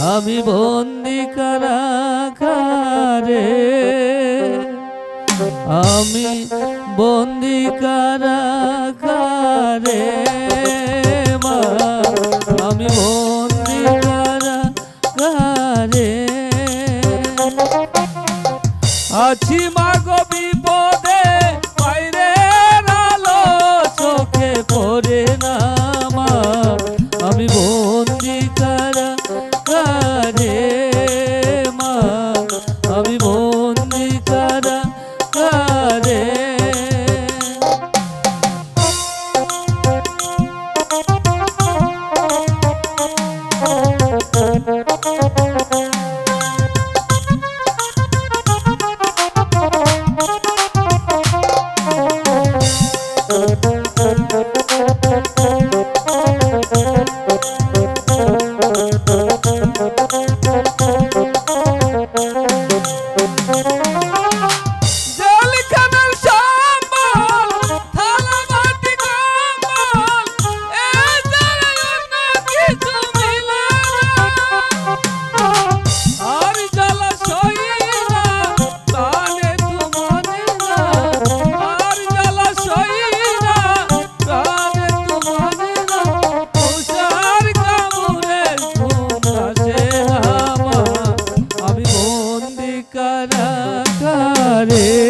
আমি বন্দি কারাকারে আমি বন্দি কারাকারে মা। আমি বন্দি কারাকারে আছি মা। আমি saber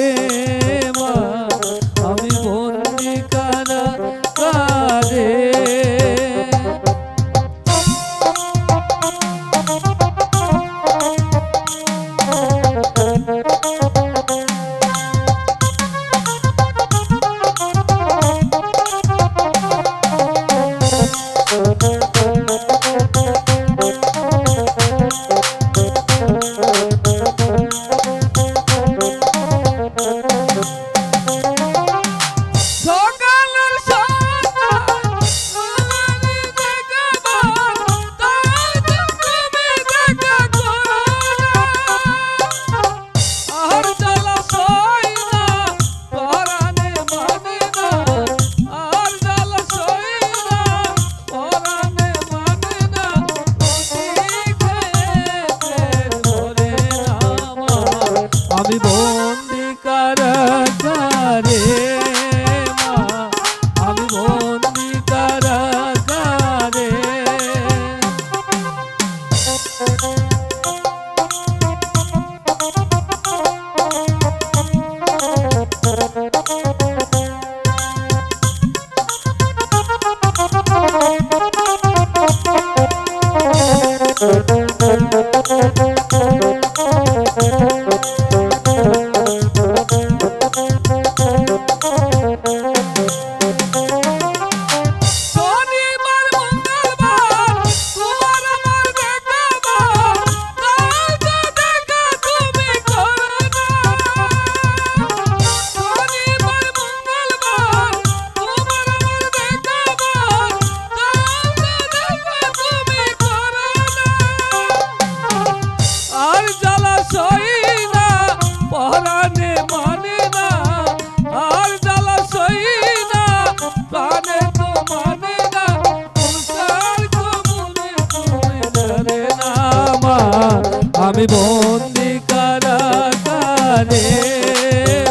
আমি বন্দি কারাকারে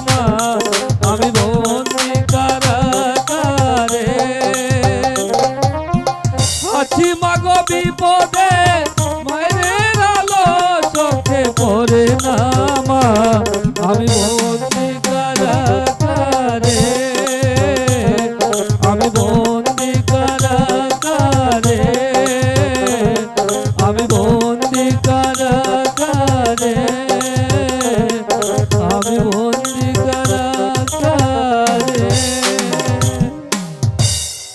মা। আমি বন্দি কারাকারে আছি মাগো বিপদে মায়ের আলো চোখে পড়ে।